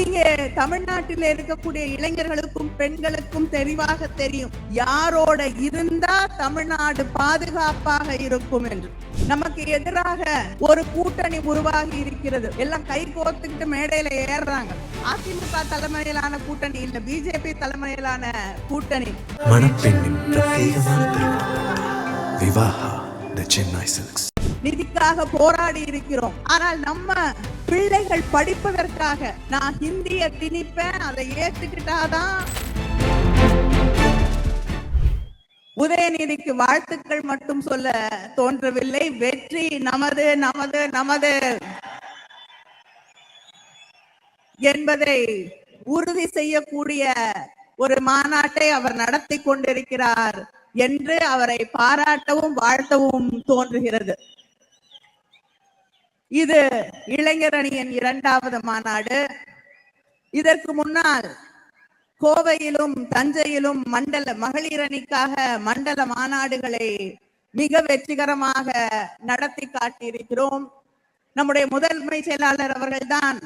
இங்கே தமிழ்நாட்டில் இருக்கக்கூடிய இளைஞர்களுக்கும் பெண்களுக்கும் தெளிவாக தெரியும். யாரோட இருந்தா தமிழ்நாடு பாதுகாப்பாக இருக்கும் என்று. நமக்கு எதிராக ஒரு கூட்டணி உருவாகி இருக்கிறது. எல்லாம் கை கோர்த்துக்கிட்டு மேடையில ஏறுறாங்க. அதிமுக தலைமையிலான கூட்டணி இல்ல பிஜேபி தலைமையிலான கூட்டணி. மணப்பெண்ணின் பிரத்யேகமான திருமணம் விவாஹா த சென்னை சில்க்ஸ். நிதிக்காக போராடி இருக்கிறோம். ஆனால் நம்ம பிள்ளைகள் படிப்பதற்காக நான் ஹிந்தியை திணிப்பேன் அதை ஏத்துக்கிட்டாதான் உதயநிதிக்கு வாழ்த்துக்கள் மட்டும் சொல்ல தோன்றவில்லை. வெற்றி நமது நமது நமது என்பதை உறுதி செய்யக்கூடிய ஒரு மாநாட்டை அவர் நடத்தி கொண்டிருக்கிறார் என்று அவரை பாராட்டவும் வாழ்த்தவும் தோன்றுகிறது. இது இளைஞர் அணியின் இரண்டாவது மாநாடு. இதற்கு முன்னால் கோவையிலும் தஞ்சையிலும் மண்டல மகளிர் அணிக்காக மண்டல மாநாடுகளை மிக வெற்றிகரமாக நடத்தி காட்டியிருக்கிறோம். நம்முடைய முதன்மை செயலாளர் அவர்கள்தான்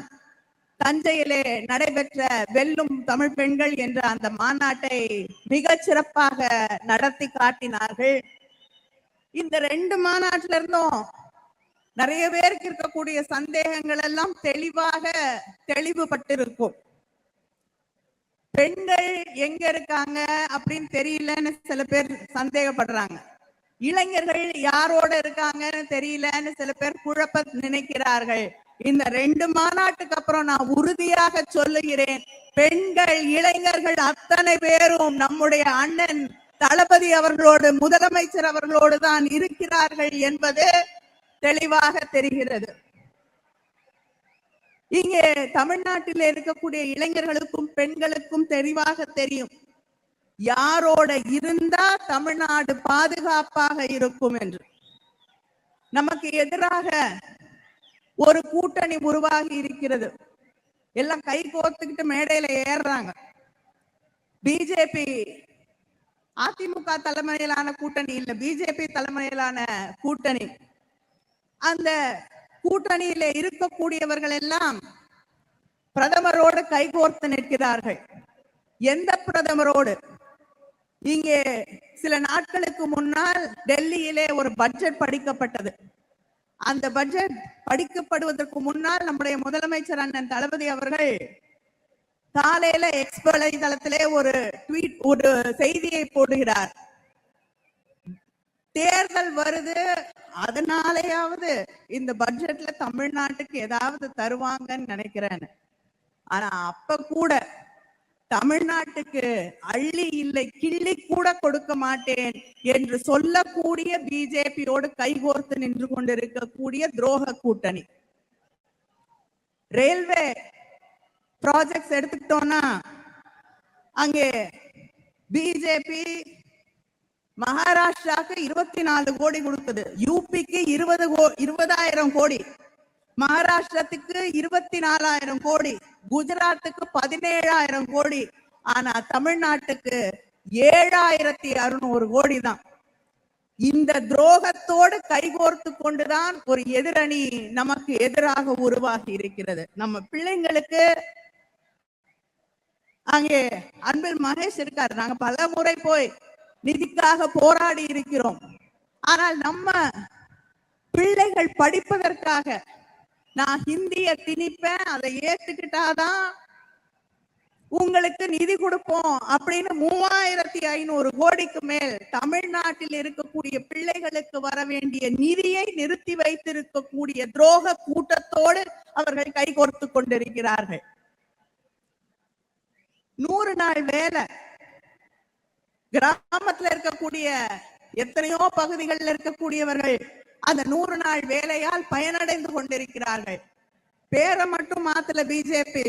தஞ்சையிலே நடைபெற்ற வெல்லும் தமிழ் பெண்கள் என்ற அந்த மாநாட்டை மிக சிறப்பாக நடத்தி காட்டினார்கள். இந்த ரெண்டு மாநாட்டில இருந்தும் நிறைய பேருக்கு இருக்கக்கூடிய சந்தேகங்கள் எல்லாம் தெளிவாக தெளிவுபட்டிருக்கும். பெண்கள் எங்க இருக்காங்க அப்படின்னு தெரியலன்னு சில பேர் சந்தேகப்படுறாங்க. இளைஞர்கள் யாரோட இருக்காங்கன்னு தெரியலன்னு சில பேர் குழப்ப நினைக்கிறார்கள். இந்த ரெண்டு மாநாட்டுக்கு அப்புறம் நான் உறுதியாக சொல்லுகிறேன் பெண்கள் இளைஞர்கள் அத்தனை பேரும் நம்முடைய அண்ணன் தளபதி அவர்களோடு முதலமைச்சர் அவர்களோடு தான் இருக்கிறார்கள் என்பது தெளிவாக தெரிகிறது. இங்கே தமிழ்நாட்டில் இருக்கக்கூடிய இளைஞர்களுக்கும் பெண்களுக்கும் தெளிவாக தெரியும். யாரோட இருந்தா தமிழ்நாடு பாதுகாப்பாக இருக்கும் என்று. நமக்கு எதிராக ஒரு கூட்டணி உருவாகி இருக்கிறது. எல்லாம் கை கோர்த்துக்கிட்டு மேடையில ஏறுறாங்க. பிஜேபி அதிமுக தலைமையிலான கூட்டணி இல்ல. பிஜேபி தலைமையிலான கூட்டணி. அந்த கூட்டணியில இருக்கக்கூடியவர்கள் எல்லாம் பிரதமரோடு கைகோர்த்து நிற்கிறார்கள். எந்த பிரதமரோடு? இங்கே சில நாட்களுக்கு முன்னால் டெல்லியிலே ஒரு பட்ஜெட் படிக்கப்பட்டது. அந்த பட்ஜெட் படிக்கப்படுவதற்கு முன்னால் நம்முடைய முதலமைச்சர் அண்ணன் தளபதி அவர்கள் காலையில எக்ஸ் வலைதளத்திலே ஒரு ட்வீட் ஒரு செய்தியை போடுகிறார். தேர்தல் வருது அதனாலயாவது இந்த பட்ஜெட்ல தமிழ்நாட்டுக்கு ஏதாவது தருவாங்கன்னு நினைக்கிறேன் ஆனா அப்ப கூட தமிழ்நாட்டுக்கு அள்ளி இல்லை கிள்ளி கூட கொடுக்க மாட்டேன் என்று சொல்லக்கூடிய பிஜேபியோடு கைகோர்த்து நின்று கொண்டிருக்கக்கூடிய துரோக கூட்டணி. ரயில்வே ப்ராஜெக்ட்ஸ் எடுத்துக்கிட்டோம்னா அங்கே பிஜேபி மகாராஷ்டிராக்கு இருபத்தி நாலு கோடி கொடுத்தது. யூபிக்கு இருபது கோ இருபதாயிரம் கோடி. மகாராஷ்டிரத்துக்கு இருபத்தி நாலாயிரம் கோடி. குஜராத்துக்கு பதினேழாயிரம் கோடி. ஆனா தமிழ்நாட்டுக்கு ஏழாயிரத்தி அறுநூறு கோடி தான். இந்த துரோகத்தோடு கைகோர்த்து கொண்டுதான் ஒரு எதிரணி நமக்கு எதிராக உருவாகி இருக்கிறது. நம்ம பிள்ளைங்களுக்கு அங்கே அன்பில் மகேஷ் இருக்காரு. நாங்க பல முறை போய் நிதிக்காக போராடி இருக்கிறோம். ஆனால் நம்ம பிள்ளைகள் படிப்பதற்காக நான் ஹிந்திய திணிப்பேன் அதை ஏத்துக்கிட்டாதான் உங்களுக்கு நிதி கொடுப்போம் அப்படின்னு மூவாயிரத்தி ஐநூறு கோடிக்கு மேல் தமிழ்நாட்டில் இருக்கக்கூடிய பிள்ளைகளுக்கு வர வேண்டிய நிதியை நிறுத்தி வைத்திருக்கக்கூடிய துரோக கூட்டத்தோடு அவர்கள் கைகோர்த்து கொண்டிருக்கிறார்கள். நூறு நாள் வேலை கிராமத்துல இருக்கக்கூடிய எத்தனையோ பகுதிகளில் இருக்கக்கூடியவர்கள் அந்த நூறு நாள் வேலையால் பயனடைந்து கொண்டிருக்கிறார்கள். பேரை மட்டும் மாத்தல பிஜேபி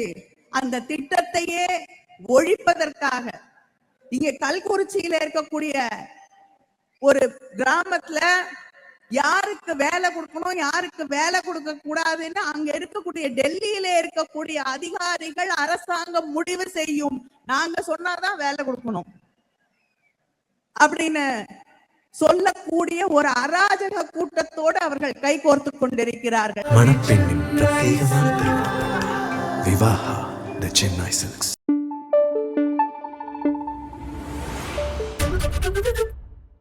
அந்த திட்டத்தையே ஒழிப்பதற்காக. இங்க கல்குறிச்சியில இருக்கக்கூடிய ஒரு கிராமத்துல யாருக்கு வேலை கொடுக்கணும் யாருக்கு வேலை கொடுக்க கூடாதுன்னு அங்க இருக்கக்கூடிய டெல்லியில இருக்கக்கூடிய அதிகாரிகள் அரசாங்கம் முடிவு செய்யும். நாங்க சொன்னாதான் வேலை கொடுக்கணும். அப்படின்னு சொல்லக்கூடிய ஒரு அராஜக கூட்டத்தோடு அவர்கள் கைகோர்த்து கொண்டிருக்கிறார்கள். மணப்பெண்ணின் பிரத்யேகமான திருமணம் விவாஹா த சென்னை